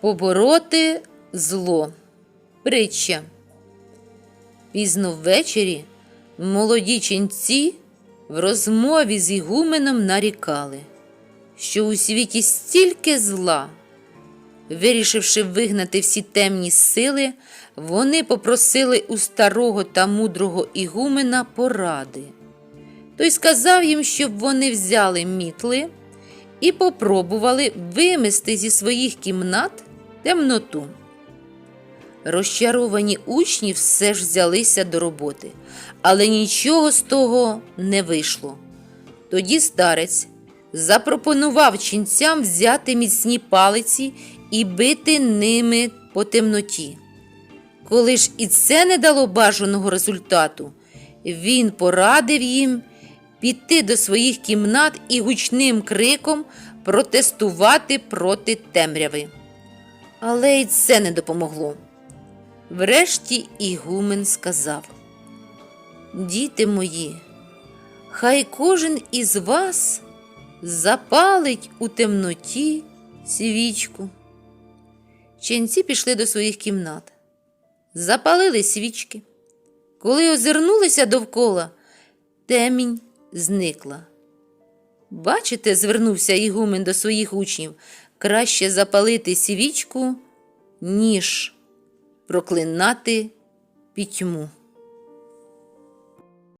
Побороти зло. Притча. Пізно ввечері молоді ченці в розмові з Ігуменом нарікали, що у світі стільки зла. Вирішивши вигнати всі темні сили, вони попросили у старого та мудрого Ігумена поради. Той сказав їм, щоб вони взяли мітли і попробували вимести зі своїх кімнат темноту. Розчаровані учні все ж взялися до роботи, але нічого з того не вийшло. Тоді старець запропонував ченцям взяти міцні палиці і бити ними по темноті. Коли ж і це не дало бажаного результату, він порадив їм піти до своїх кімнат і гучним криком протестувати проти темряви. Але й це не допомогло. Врешті Ігумен сказав: Діти мої, хай кожен із вас запалить у темноті свічку. Ченці пішли до своїх кімнат, запалили свічки. Коли озирнулися довкола, темінь зникла. Бачите, звернувся Ігумен до своїх учнів, краще запалити свічку, ніж проклинати пітьму.